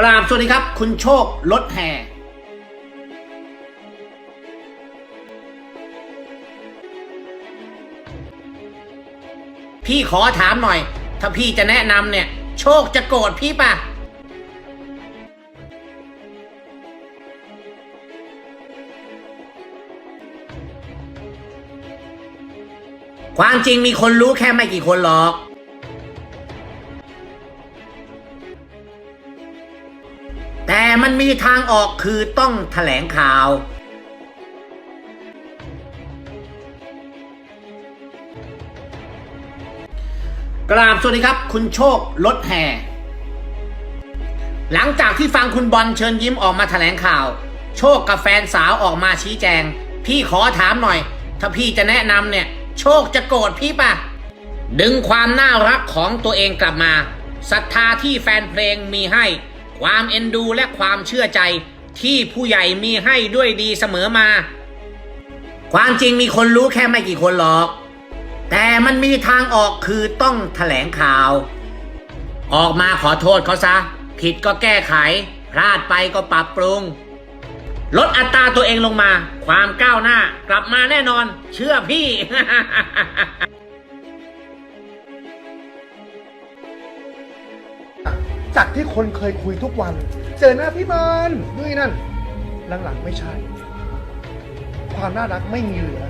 กราบสวัสดีครับ คุณโชครถแห่พี่ขอถามหน่อย ถ้าพี่จะแนะนำเนี่ย โชคจะโกรธพี่ป่ะ ความจริงมีคนรู้แค่ไม่กี่คนหรอก แต่มันมีทางออกคือต้องแถลงข่าว กราบสวัสดีครับ คุณโชครถแห่ หลังจากที่ฟังคุณบอลเชิญยิ้มออกมาแถลงข่าว โชคกับแฟนสาวออกมาชี้แจง พี่ขอถามหน่อย ถ้าพี่จะแนะนำเนี่ย โชคจะโกรธพี่ปะดึงความน่ารักของตัวเองกลับมาศรัทธาที่แฟนเพลงมีให้ ความเอ็นดูและความเชื่อใจที่ผู้ใหญ่มีให้ด้วยดีเสมอมา ความจริงมีคนรู้แค่ไม่กี่คนหรอก แต่มันมีทางออกคือต้องแถลงข่าว ออกมาขอโทษเขาซะ ผิดก็แก้ไข พลาดไปก็ปรับปรุง ลดอัตราตัวเองลงมา ความก้าวหน้ากลับมาแน่นอน เชื่อพี่ จากที่คนเคยคุยทุกวัน เจอหน้าพี่มันด้วยนั่น หลังๆไม่ใช่ ความน่ารักไม่มีเหลือ